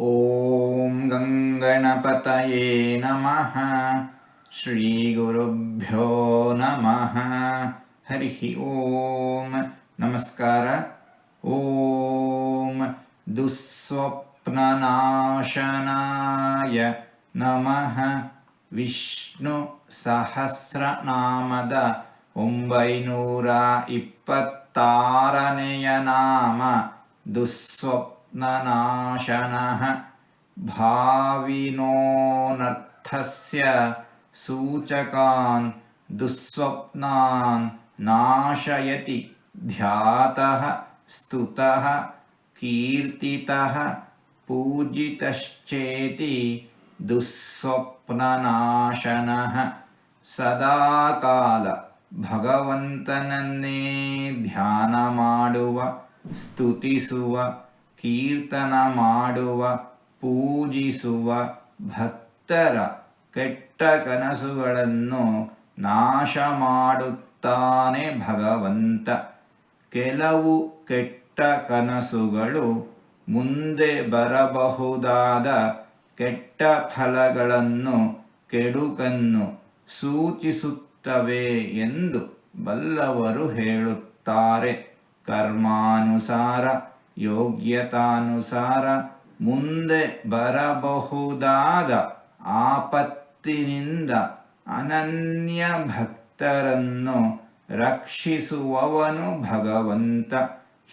ॐ गङ्गणपतये नमः ಶ್ರೀಗುರುಭ್ಯೋ ನಮಃ ಹರಿ ಓಂ ನಮಸ್ಕಾರ ಓಂ ದುಸ್ವಪ್ನನಾಶನಾಯ ನಮಃ ವಿಷ್ಣು ಸಹಸ್ರನಾಮದ ಒಂಬೈನೂರ ಇಪ್ಪತ್ತಾರನೆಯ ನಾಮ ದುಸ್ವಪ್ನನಾಶನಃ ಭಾವಿನೋನರ್ಥಸ್ಯ सूचकान् दुःस्वप्नान् नाशयति ध्यातः स्तुतः कीर्तितः पूजितश्चेति ದುಸ್ವಪ್ನನಾಶನಃ ಸದಾಕಾಲ ಭಗವಂತನನ್ನೇ ಧ್ಯಾನ ಮಾಡುವ ಸ್ತುತಿಸುವ ಕೀರ್ತನ ಮಾಡುವ, ಪೂಜಿಸುವ ಭಕ್ತರ ಕೆಟ್ಟ ಕನಸುಗಳನ್ನು ನಾಶ ಮಾಡುತ್ತಾನೆ ಭಗವಂತ. ಕೆಲವು ಕೆಟ್ಟ ಕನಸುಗಳು ಮುಂದೆ ಬರಬಹುದಾದ ಕೆಟ್ಟ ಫಲಗಳನ್ನು ಕೆಡುಕನ್ನು ಸೂಚಿಸುತ್ತವೆ ಎಂದು ಬಲ್ಲವರು ಹೇಳುತ್ತಾರೆ. ಕರ್ಮಾನುಸಾರ ಯೋಗ್ಯತಾನುಸಾರ ಮುಂದೆ ಬರಬಹುದಾದ ಆಪತ್ತಿನಿಂದ ಅನನ್ಯ ಭಕ್ತರನ್ನು ರಕ್ಷಿಸುವವನು ಭಗವಂತ.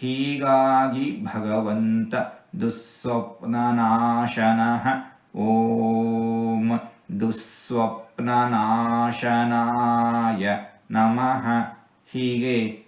ಹೀಗಾಗಿ ಭಗವಂತ ದುಸ್ವಪ್ನನಾಶನಃ. ಓಂ ದುಸ್ವಪ್ನನಾಶನಾಯ ನಮಃ. ಹೀಗೆ